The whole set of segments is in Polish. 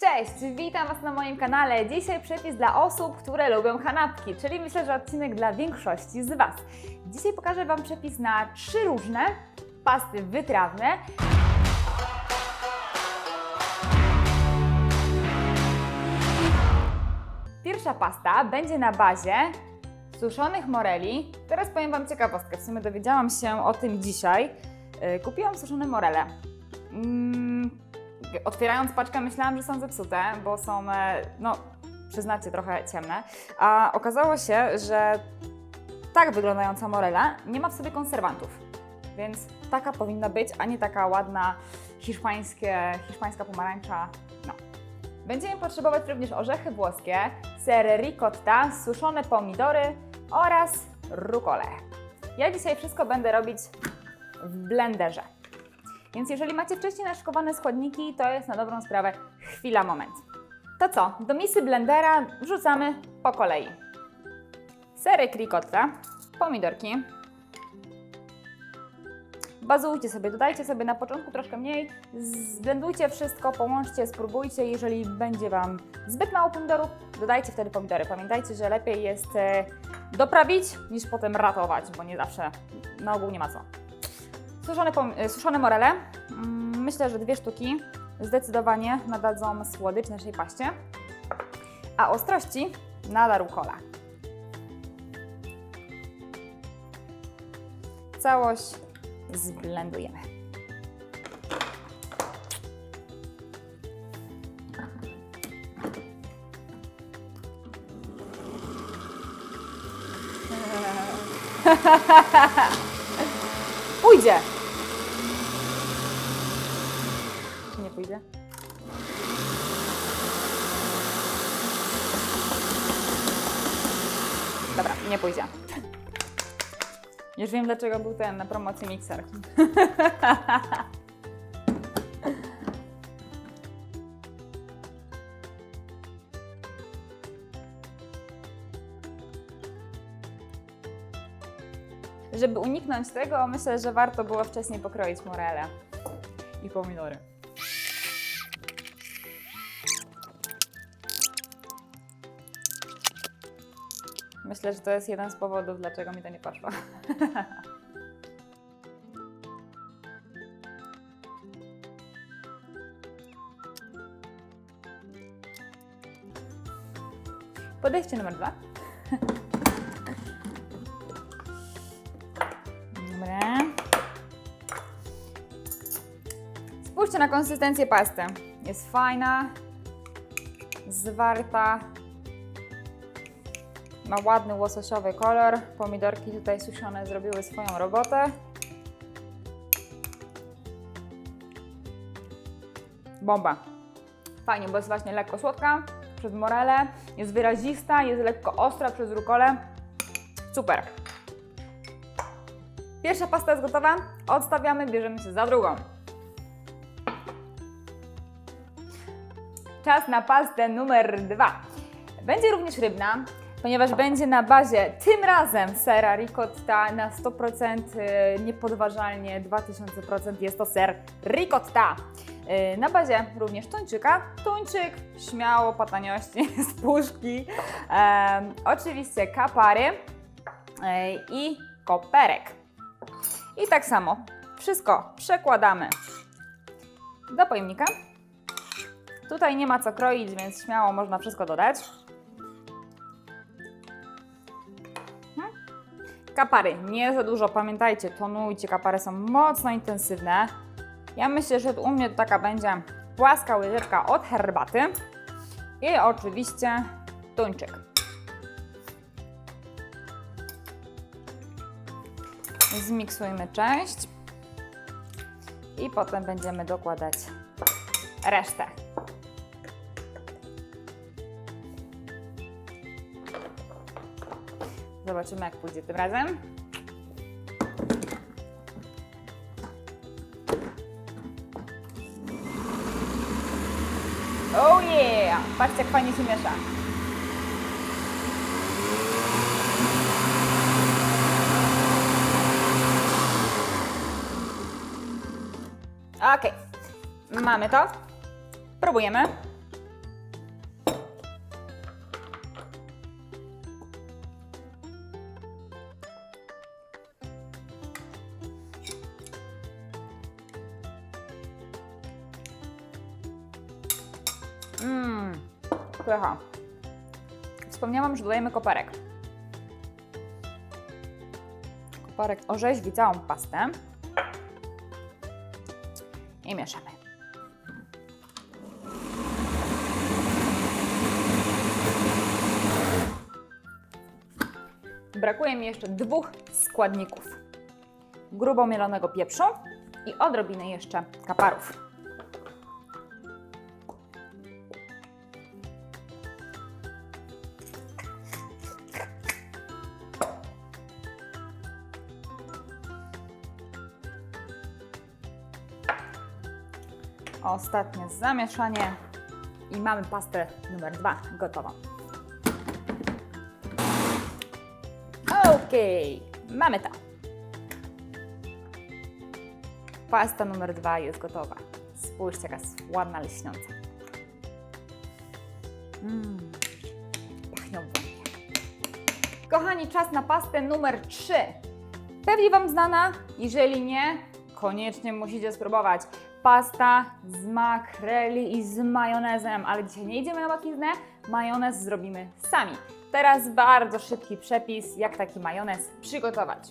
Cześć, witam Was na moim kanale. Dzisiaj przepis dla osób, które lubią kanapki, czyli myślę, że odcinek dla większości z Was. Dzisiaj pokażę Wam przepis na trzy różne pasty wytrawne. Pierwsza pasta będzie na bazie suszonych moreli. Teraz powiem Wam ciekawostkę, w sumie dowiedziałam się o tym dzisiaj. Yy, Kupiłam suszone morele. Mm, otwierając paczkę myślałam, że są zepsute, bo są, e, no przyznacie, trochę ciemne. A okazało się, że tak wyglądająca morela nie ma w sobie konserwantów. Więc taka powinna być, a nie taka ładna hiszpańskie, hiszpańska pomarańcza. No. Będziemy potrzebować również orzechy włoskie, ser ricotta, suszone pomidory oraz rukole. Ja dzisiaj wszystko będę robić w blenderze. Więc jeżeli macie wcześniej naszykowane składniki, to jest na dobrą sprawę chwila, moment. To co? Do misy blendera wrzucamy po kolei. Serek ricotta, pomidorki. Bazujcie sobie, dodajcie sobie na początku troszkę mniej, zblendujcie wszystko, połączcie, spróbujcie. Jeżeli będzie Wam zbyt mało pomidorów, dodajcie wtedy pomidory. Pamiętajcie, że lepiej jest e, doprawić niż potem ratować, bo nie zawsze, na ogół nie ma co. Suszone, e, suszone morele. Mm, Myślę, że dwie sztuki zdecydowanie nadadzą słodycz naszej paście, a ostrości nada rukola. Całość zblendujemy. Pójdzie! Czy nie pójdzie? Dobra, nie pójdzie. Już wiem, dlaczego był ten na promocji mikser. Żeby uniknąć tego, myślę, że warto było wcześniej pokroić morele i pomidory. Myślę, że to jest jeden z powodów, dlaczego mi to nie poszło. Podejście numer dwa. Dobra. Spójrzcie na konsystencję pasty. Jest fajna, zwarta, ma ładny łososiowy kolor. Pomidorki tutaj suszone zrobiły swoją robotę. Bomba. Fajnie, bo jest właśnie lekko słodka przez morele, jest wyrazista, jest lekko ostra przez rukolę. Super. Pierwsza pasta jest gotowa, odstawiamy, bierzemy się za drugą. Czas na pastę numer dwa. Będzie również rybna, ponieważ będzie na bazie tym razem sera ricotta na 100% y, niepodważalnie 2000% jest to ser ricotta. Y, Na bazie również tuńczyka. Tuńczyk śmiało po taniości z puszki. Em, oczywiście kapary y, i koperek. I tak samo wszystko przekładamy do pojemnika. Tutaj nie ma co kroić, więc śmiało można wszystko dodać. Kapary, nie za dużo, pamiętajcie, tonujcie, kapary są mocno intensywne. Ja myślę, że u mnie to taka będzie płaska łyżeczka od herbaty i oczywiście tuńczyk. Zmiksujmy część i potem będziemy dokładać resztę. Zobaczymy, jak pójdzie tym razem. Oh yeah! Patrzcie, jak fajnie się miesza. Ok, mamy to. Próbujemy. Mmm, pycha. Wspomniałam, że dodajemy koperek. Koperek orzeźwi całą pastę. I mieszamy. Brakuje mi jeszcze dwóch składników. Grubo mielonego pieprzu i odrobiny jeszcze kaparów. Ostatnie zamieszanie i mamy pastę numer dwa gotową. Okej, mamy to. Pasta numer dwa jest gotowa. Spójrzcie, jaka jest ładna, lśniąca. Mmm, pachnią ładnie. Kochani, czas na pastę numer 3. Pewnie Wam znana, jeżeli nie, koniecznie musicie spróbować. Pasta z makreli i z majonezem, ale dzisiaj nie idziemy na łatwiznę, majonez zrobimy sami. Teraz bardzo szybki przepis, jak taki majonez przygotować.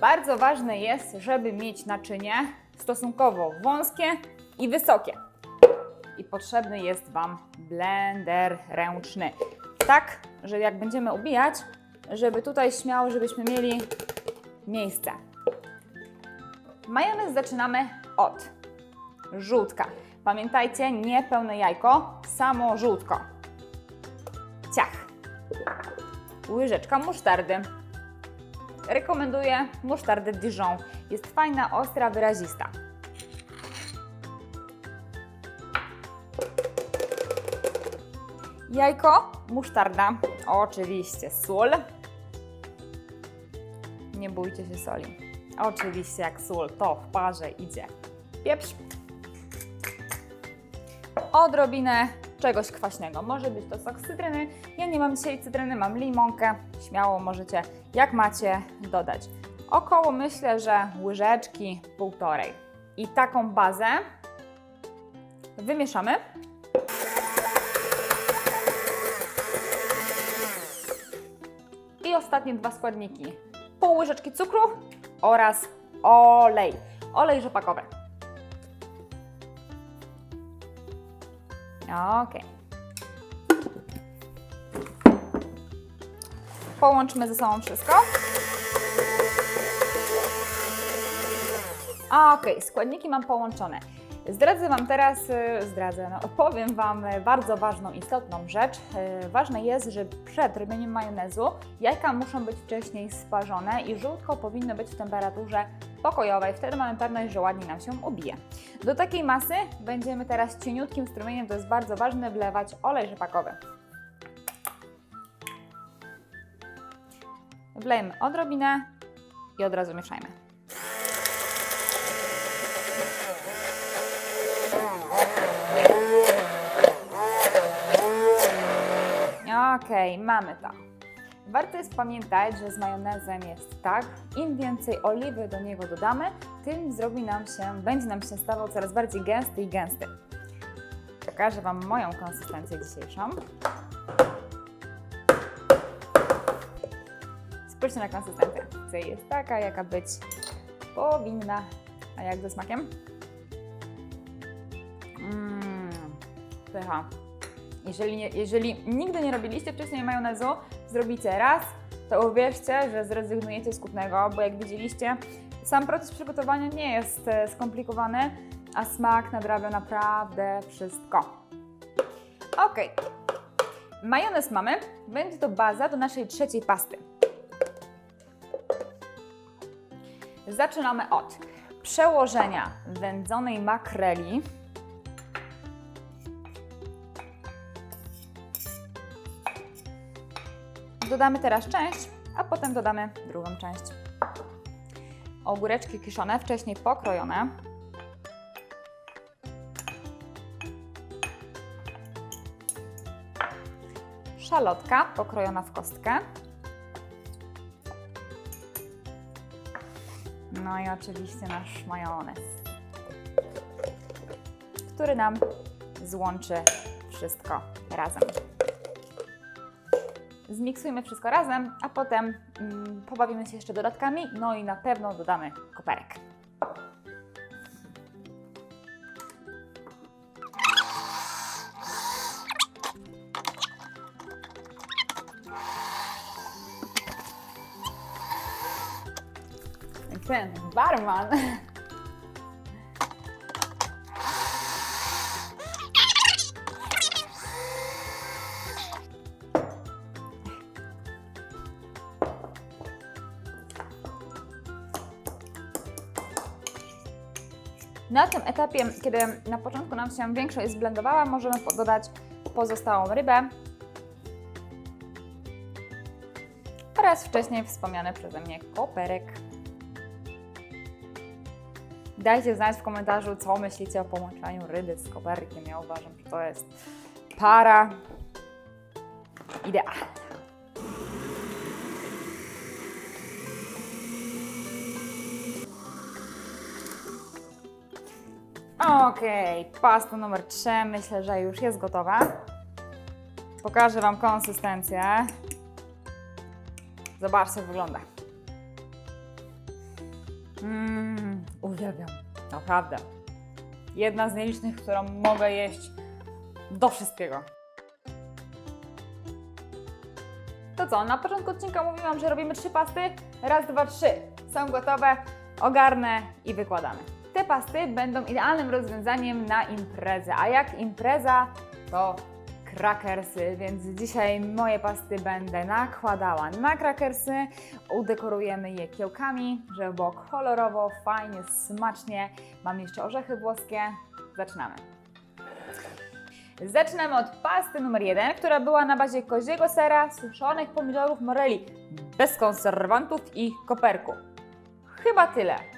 Bardzo ważne jest, żeby mieć naczynie stosunkowo wąskie i wysokie. I potrzebny jest Wam blender ręczny. Tak, że jak będziemy ubijać, żeby tutaj śmiało, żebyśmy mieli miejsce. Majonez zaczynamy od żółtka. Pamiętajcie, nie pełne jajko, samo żółtko. Ciach. Łyżeczka musztardy. Rekomenduję musztardę Dijon. Jest fajna, ostra, wyrazista. Jajko, musztarda, oczywiście sól. Nie bójcie się soli. Oczywiście jak sól, to w parze idzie. Pieprz. Odrobinę czegoś kwaśnego. Może być to sok z cytryny. Ja nie mam dzisiaj cytryny, mam limonkę. Śmiało możecie, jak macie, dodać. Około myślę, że łyżeczki półtorej. I taką bazę wymieszamy. I ostatnie dwa składniki. Pół łyżeczki cukru oraz olej. Olej rzepakowy. Ok. Połączmy ze sobą wszystko. Ok, składniki mam połączone. Zdradzę Wam teraz, y, zdradzę, no, opowiem Wam bardzo ważną, istotną rzecz. Y, Ważne jest, że przed robieniem majonezu jajka muszą być wcześniej sparzone i żółtko powinno być w temperaturze pokojowej. Wtedy mamy pewność, że ładnie nam się ubije. Do takiej masy będziemy teraz cieniutkim strumieniem, to jest bardzo ważne, wlewać olej rzepakowy. Wlejemy odrobinę i od razu mieszajmy. Okej, mamy to. Warto jest pamiętać, że z majonezem jest tak, im więcej oliwy do niego dodamy, tym zrobi nam się, będzie nam się stawał coraz bardziej gęsty i gęsty. Pokażę Wam moją konsystencję dzisiejszą. Spójrzcie na konsystencję. Jest taka, jaka być powinna. A jak ze smakiem? Mmm, pycha. Jeżeli, jeżeli nigdy nie robiliście wcześniej majonezu, zrobicie raz, to uwierzcie, że zrezygnujecie z kupnego, bo jak widzieliście, sam proces przygotowania nie jest e, skomplikowany, a smak nadrabia naprawdę wszystko. Ok, majonez mamy, będzie to baza do naszej trzeciej pasty. Zaczynamy od przełożenia wędzonej makreli Dodamy teraz część, a potem dodamy drugą część. Ogóreczki kiszone, wcześniej pokrojone. Szalotka pokrojona w kostkę. No i oczywiście nasz majonez, który nam złączy wszystko razem. Zmiksujmy wszystko razem, a potem mm, pobawimy się jeszcze dodatkami, no i na pewno dodamy koperek. Ten barman. Etapie, kiedy na początku nam się większość zblendowała, możemy dodać pozostałą rybę oraz wcześniej wspomniany przeze mnie koperek. Dajcie znać w komentarzu, co myślicie o połączeniu ryby z koperkiem. Ja uważam, że to jest para idealna. Okej, pasta numer 3 myślę, że już jest gotowa. Pokażę Wam konsystencję. Zobaczcie, jak wygląda. Mmm, uwielbiam. Naprawdę. Jedna z nielicznych, którą mogę jeść do wszystkiego. To co, na początku odcinka mówiłam, że robimy trzy pasty. Raz, dwa, trzy. Są gotowe, ogarnę i wykładamy. Pasty będą idealnym rozwiązaniem na imprezę. A jak impreza, to krakersy, więc dzisiaj moje pasty będę nakładała na krakersy. Udekorujemy je kiełkami, żeby było kolorowo, fajnie, smacznie. Mam jeszcze orzechy włoskie. Zaczynamy. Zaczynamy od pasty numer jeden, która była na bazie koziego sera, suszonych pomidorów moreli, bez konserwantów i koperku. Chyba tyle.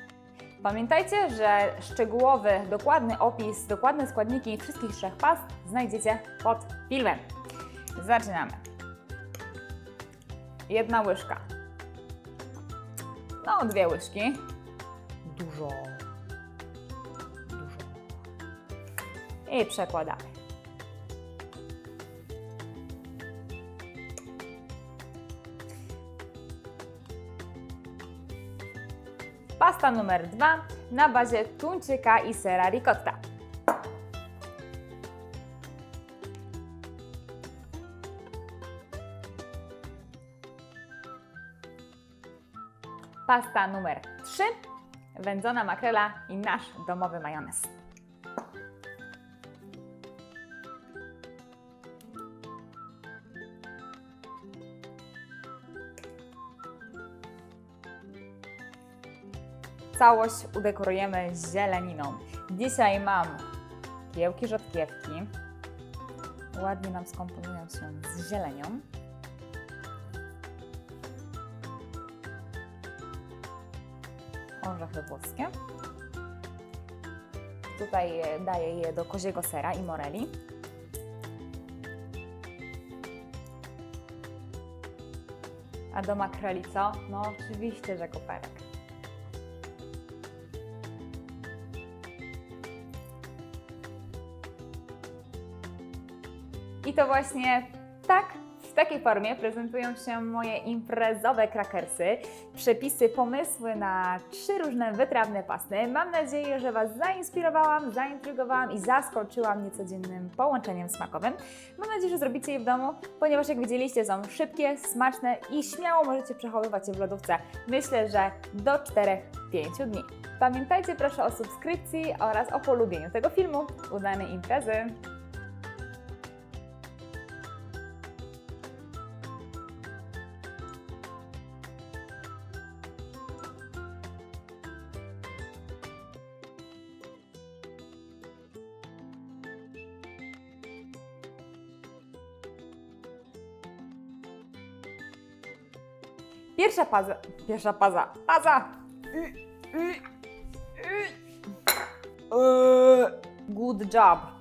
Pamiętajcie, że szczegółowy, dokładny opis, dokładne składniki wszystkich trzech past znajdziecie pod filmem. Zaczynamy. Jedna łyżka. No, dwie łyżki. Dużo. Dużo. I przekładamy. Pasta numer dwa na bazie tuńczyka i sera ricotta. Pasta numer 3, wędzona makrela i nasz domowy majonez. Całość udekorujemy zieleniną. Dzisiaj mam kiełki rzodkiewki. Ładnie nam skomponują się z zielenią. Orzechy włoskie. Tutaj daję je do koziego sera i moreli. A do makreli co? No oczywiście, że koperek. To właśnie tak, w takiej formie prezentują się moje imprezowe krakersy. Przepisy, pomysły na trzy różne wytrawne pasty. Mam nadzieję, że Was zainspirowałam, zaintrygowałam i zaskoczyłam niecodziennym połączeniem smakowym. Mam nadzieję, że zrobicie je w domu, ponieważ jak widzieliście są szybkie, smaczne i śmiało możecie przechowywać je w lodówce. Myślę, że do 4-5 dni. Pamiętajcie proszę o subskrypcji oraz o polubieniu tego filmu. Udanej imprezy! Pierwsza paza. Pierwsza paza. Paza! Y, y, y. Eee, Good job.